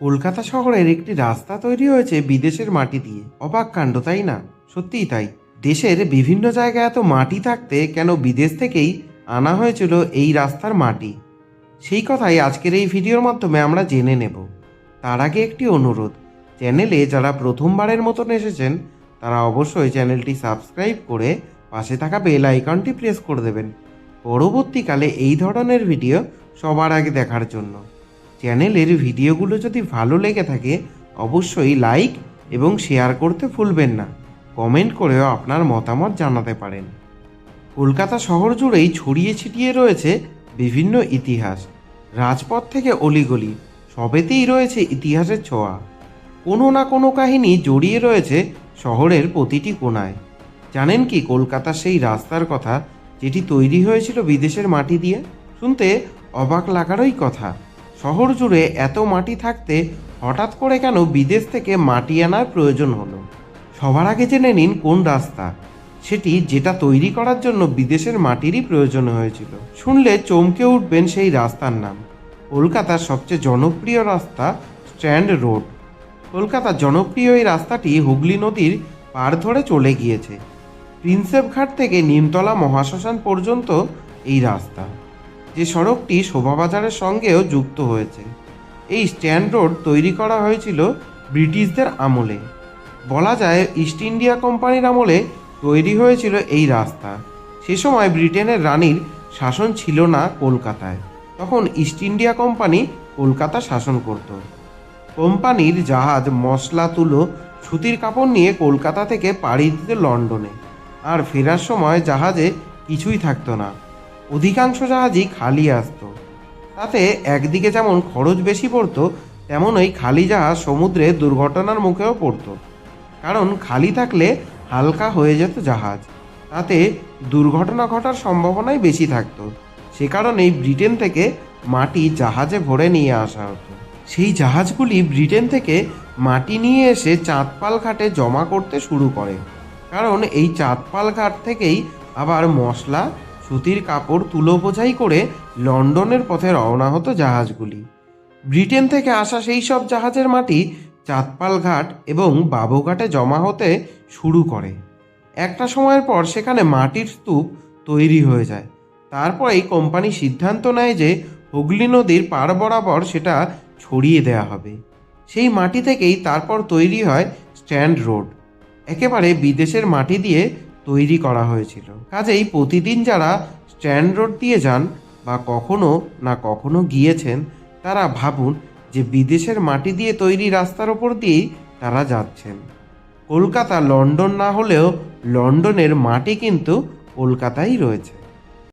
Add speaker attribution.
Speaker 1: কলকাতা শহরের একটি রাস্তা তৈরি হয়েছে বিদেশের মাটি দিয়ে। অবাক কাণ্ড, তাই না? সত্যিই তাই। দেশের বিভিন্ন জায়গায় এত মাটি থাকতে কেন বিদেশ থেকেই আনা হয়েছিল এই রাস্তার মাটি? সেই কথাই আজকের এই ভিডিওর মাধ্যমে আমরা জেনে নেব। তার আগে একটি অনুরোধ, চ্যানেলে যারা প্রথমবারের মতন এসেছেন, তারা অবশ্যই চ্যানেলটি সাবস্ক্রাইব করে পাশে থাকা বেল আইকনটি প্রেস করে দেবেন। পরবর্তীকালে এই ধরনের ভিডিও সবার আগে দেখার জন্য। চ্যানেলের ভিডিওগুলো যদি ভালো লেগে থাকে, অবশ্যই লাইক এবং শেয়ার করতে ভুলবেন না। কমেন্ট করেও আপনার মতামত জানাতে পারেন। কলকাতা শহর জুড়েই ছড়িয়ে ছিটিয়ে রয়েছে বিভিন্ন ইতিহাস। রাজপথ থেকে অলিগলি, সবেতেই রয়েছে ইতিহাসের ছোঁয়া। কোনো না কোনো কাহিনী জড়িয়ে রয়েছে শহরের প্রতিটি কোণায়। জানেন কি কলকাতার সেই রাস্তার কথা, যেটি তৈরি হয়েছিল বিদেশের মাটি দিয়ে? শুনতে অবাক লাগারই কথা। শহর জুড়ে এত মাটি থাকতে হঠাৎ করে কেন বিদেশ থেকে মাটি আনার প্রয়োজন হলো? সবার আগে জেনে নিন কোন রাস্তা। সেটি যেটা তৈরি করার জন্য বিদেশের মাটিরই প্রয়োজন হয়েছিল। শুনলে চমকে উঠবেন সেই রাস্তার নাম। কলকাতার সবচেয়ে জনপ্রিয় রাস্তা স্ট্যান্ড রোড। কলকাতার জনপ্রিয় এই রাস্তাটি হুগলি নদীর পার ধরে চলে গিয়েছে। প্রিন্সেপ ঘাট থেকে নিমতলা মহাশ্মশান পর্যন্ত এই রাস্তা। যে সড়কটি শোভাবাজারের সঙ্গেও যুক্ত হয়েছে। এই স্ট্যান্ড রোড তৈরি করা হয়েছিল ব্রিটিশদের আমলে। বলা যায়, ইস্ট ইন্ডিয়া কোম্পানির আমলে তৈরি হয়েছিল এই রাস্তা। সে সময় ব্রিটেনের রানীর শাসন ছিল না কলকাতায়। তখন ইস্ট ইন্ডিয়া কোম্পানি কলকাতা শাসন করত। কোম্পানির জাহাজ, মশলা, তুলো, সুতির কাপড় নিয়ে কলকাতা থেকে পাড়ি দিত লন্ডনে। আর ফেরার সময় জাহাজে কিছুই থাকতো না। অধিকাংশ জাহাজই খালি আসতো। তাতে একদিকে যেমন খরচ বেশি পড়তো, তেমনই খালি জাহাজ সমুদ্রে দুর্ঘটনার মুখেও পড়তো। কারণ খালি থাকলে হালকা হয়ে যেত জাহাজ। তাতে দুর্ঘটনা ঘটার সম্ভাবনাই বেশি থাকতো। সে কারণেই ব্রিটেন থেকে মাটি জাহাজে ভরে নিয়ে আসা হতো। সেই জাহাজগুলি ব্রিটেন থেকে মাটি নিয়ে এসে চাঁদপাল ঘাটে জমা করতে শুরু করে। কারণ এই চাঁদপাল ঘাট থেকেই আবার মশলা সুতির কাপড় তুলো বোঝাই করে লন্ডনের পথে রওনা হতো জাহাজগুলি। ব্রিটেন থেকে আসা সেই সব জাহাজের মাটি চাঁদপাল ঘাট এবং বাবুঘাটে জমা হতে শুরু করে। একটা সময়ের পর সেখানে মাটির স্তূপ তৈরি হয়ে যায়। তারপরেই কোম্পানি সিদ্ধান্ত নেয় যে হুগলি নদীর পার বরাবর সেটা ছড়িয়ে দেওয়া হবে। সেই মাটি থেকেই তারপর তৈরি হয় স্ট্যান্ড রোড। একেবারে বিদেশের মাটি দিয়ে তৈরি করা হয়েছিল। কাজেই প্রতিদিন যারা স্ট্যান্ড রোড দিয়ে যান বা কখনো না কখনো গিয়েছেন, তারা ভাবুন যে বিদেশের মাটি দিয়ে তৈরি রাস্তার ওপর দিয়েই তারা যাচ্ছেন। কলকাতা, লন্ডন না হলেও লন্ডনের মাটি কিন্তু কলকাতাই রয়েছে।